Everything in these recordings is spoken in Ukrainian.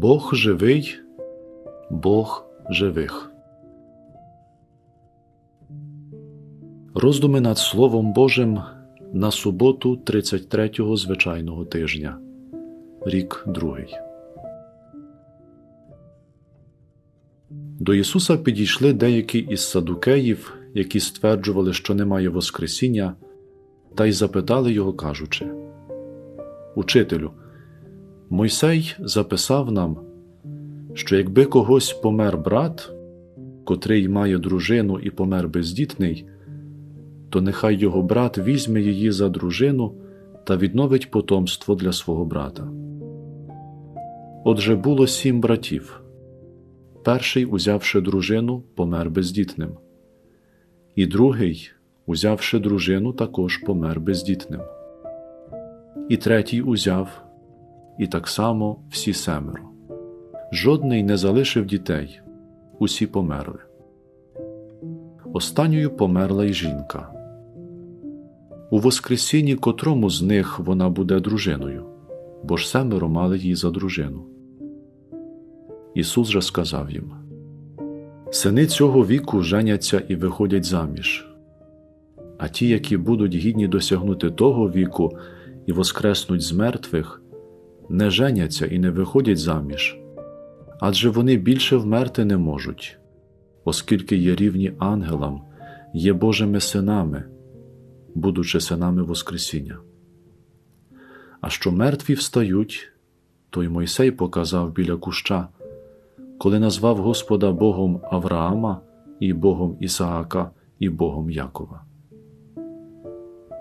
Бог живий, Бог живих. Роздуми над Словом Божим на суботу 33-го звичайного тижня, рік другий. До Ісуса підійшли деякі із садукеїв, які стверджували, що немає Воскресіння, та й запитали його, кажучи: Учителю, Мойсей записав нам, що якби когось помер брат, котрий має дружину і помер бездітний, то нехай його брат візьме її за дружину та відновить потомство для свого брата. Отже було сім братів. Перший, узявши дружину, помер бездітним, і другий, узявши дружину, також помер бездітним. І третій узяв, і так само всі семеро. Жодний не залишив дітей, усі померли. Останньою померла й жінка. У Воскресінні котрому з них вона буде дружиною, бо ж семеро мали її за дружину. Ісус же сказав їм: Сини цього віку женяться і виходять заміж, а ті, які будуть гідні досягнути того віку і воскреснуть з мертвих, не женяться і не виходять заміж, адже вони більше вмерти не можуть, оскільки є рівні ангелам, є Божими синами, будучи синами Воскресіння. А що мертві встають, то й Мойсей показав біля куща коли назвав Господа Богом Авраама і Богом Ісаака і Богом Якова.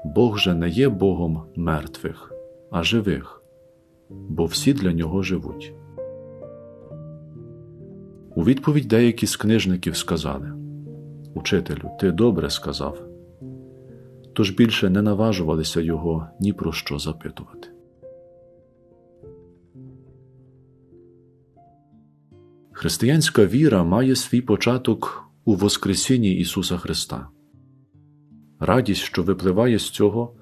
Бог же не є Богом мертвих, а живих, бо всі для нього живуть. У відповідь деякі з книжників сказали Учителю, ти добре сказав, тож більше не наважувалися його ні про що запитувати. Християнська віра має свій початок у Воскресінні Ісуса Христа. Радість, що випливає з цього,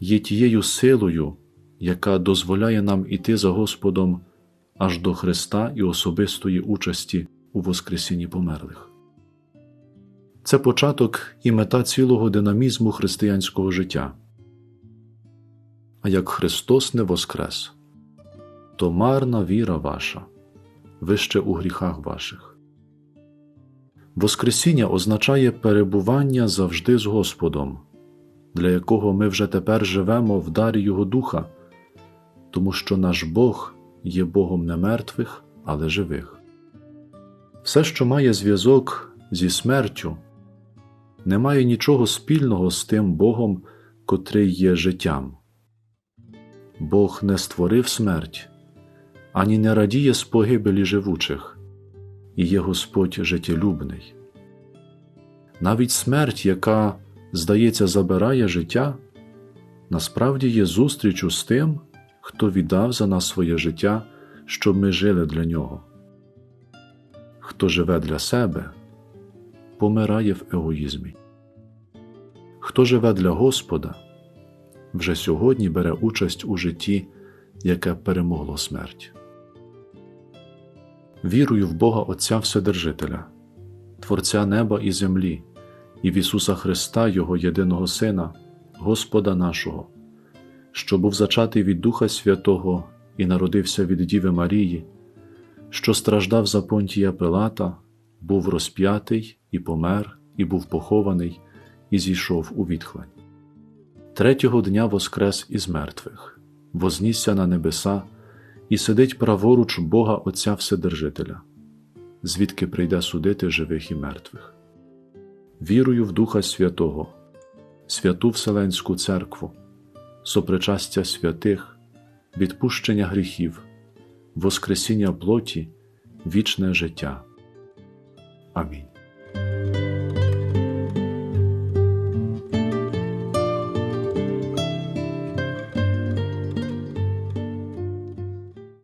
є тією силою, яка дозволяє нам іти за Господом аж до Христа і особистої участі у Воскресінні померлих. Це початок і мета цілого динамізму християнського життя. А як Христос не воскрес, то марна віра ваша ви ще у гріхах ваших. Воскресіння означає перебування завжди з Господом, для якого ми вже тепер живемо в дарі Його Духа, тому що наш Бог є Богом не мертвих, але живих. Все, що має зв'язок зі смертю, не має нічого спільного з тим Богом, котрий є життям. Бог не створив смерть, ані не радіє з погибелі живучих, і є Господь життєлюбний. Навіть смерть, яка, здається, забирає життя, насправді є зустрічю з тим, хто віддав за нас своє життя, щоб ми жили для нього. Хто живе для себе, помирає в егоїзмі. Хто живе для Господа, вже сьогодні бере участь у житті, яке перемогло смерть. Вірую в Бога Отця Вседержителя, Творця неба і землі, і в Ісуса Христа, Його єдиного Сина, Господа нашого, що був зачатий від Духа Святого і народився від Діви Марії, що страждав за понтія Пилата, був розп'ятий і помер, і був похований, і зійшов у відхлень. Третього дня воскрес із мертвих, вознісся на небеса і сидить праворуч Бога Отця Вседержителя, звідки прийде судити живих і мертвих. Вірую в Духа Святого, святу Вселенську Церкву, сопричастя святих, відпущення гріхів, Воскресіння плоті, вічне життя. Амінь.